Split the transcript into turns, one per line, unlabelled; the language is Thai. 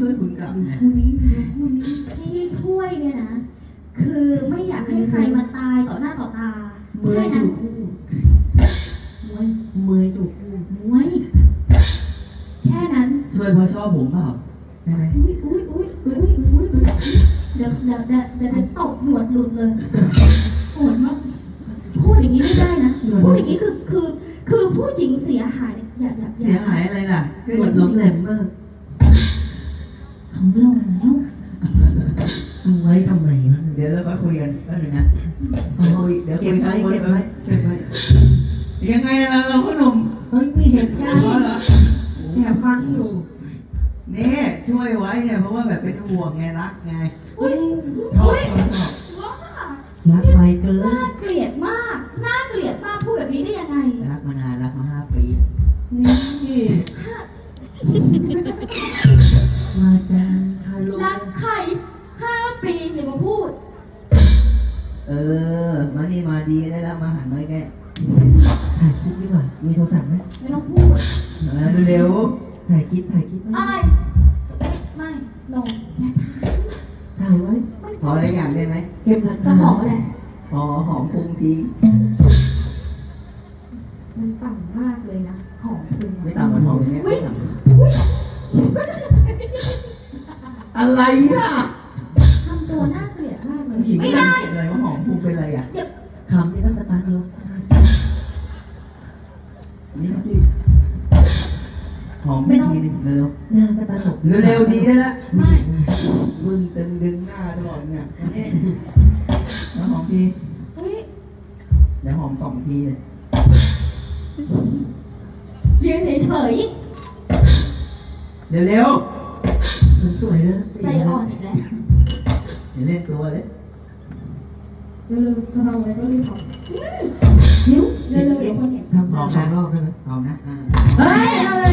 ช่วยคุณกลับนะ
คู่นี้ดูคู่นี้
ที่ช่วยเนี่ยนะ คือไม่อยากให้ใครมาตายต่อหน้าต่อตา
เมื่อ
แค่
ย
นั้
ดู
น
คู่มวยเมื่อยดูคู่
มวยแค่นั้น
ช่วยเพราะชอบผมเปล่าได้ไหม
อุ้ยอุ้ยอุ้ยอุ้ยอุ้ยเดี๋ยวเดี๋ยวเดี๋ยวเดี๋ยวจะตบหนวดหลุดเลยโหดมากพูดอย่างนี้ไม่ได้นะ พูดอย่างนี้คือคือ คือผู้หญิงเสียหาย อย่าอย่าอ
เสียหายอะไรล่ะ
หนวดล้มแหลมมาก
เขาลงแล้ว
เอาไว้ทำไมวะ
เดี๋ยวเราก็คุยกันแป๊บนึงนะ
เอา
เดี๋ยวคุยเดี๋ยวคุยกัน
เก็บไว้
เก็บไว้ยังไงล่ะเราก็หนุ่ม
เฮ้ยไม่เห็นใจ
อ๋อเหรอ
แอบฟังอยู่
นี่ช่วยไว้เนี่ยเพราะว่าแบบเป็นห่วงไงรักไง
อุ้ย
ชอบ
อุ้ย
ชอบชอบ
ว้า
รักไวเกิน
น่าเกลียดมากน่าเกลียดมากพูดแบบนี้ได้ยังไง
รักมานานรักมาห้าปี
นี่
ปีอย่ามาพูด
เออ มานี่มาดีได้แล้วมาหันน้อยแก
ถ่ายคลิปดีกว่า มีโทรศัพท์ไหม
ไม่ต้องพูด
เออเร็ว
ถ่ายคลิปถ่ายคลิปไหม
อะไร ไม่ลงอย่า
ถ่ายไว้
ถ่าย
ๆขออะไรอย่างได้ไหม
เก็บหลัก
จะ
ฐาน
ขออะไร
ขอหอมพุงที
มันต่ำมากเลยนะของคุณ
ไม่ต่ำกว่าหอมอย่างเงี้ย
อุ๊ย
ไม่ต่ำอะไรล่ะ ญิง
ไม่
ไม่
ได้
ได้อะไรว่าหอมพุงเป็นอะไรอะ
อย่า
คำนี้ก็สตาร์ทรถ
นี่สิหอมไม่ทีนึงเร็ว
หน้าก็ตลก
ๆเร็วๆดีได้ละ
ไม่
มึงตึงดึงหน้าตลอดเนี่ยนี่แล้วหอมที
อุ้ย
เดี๋ยวหอมสองทีเลย
เรียนเฉย
เร็ว
มันสวยนะ
ๆใจอ่อนอีกแล้ว
ๆอย่าเล่นตัวเลย
เร็วๆจะทำอะไรก็รีบทำนิ้วเร็วๆเดี๋ยวคนเห็น
ทำมาสองรอบได้ไหม
เอานะอ่า
เฮ้ยเอาอะไร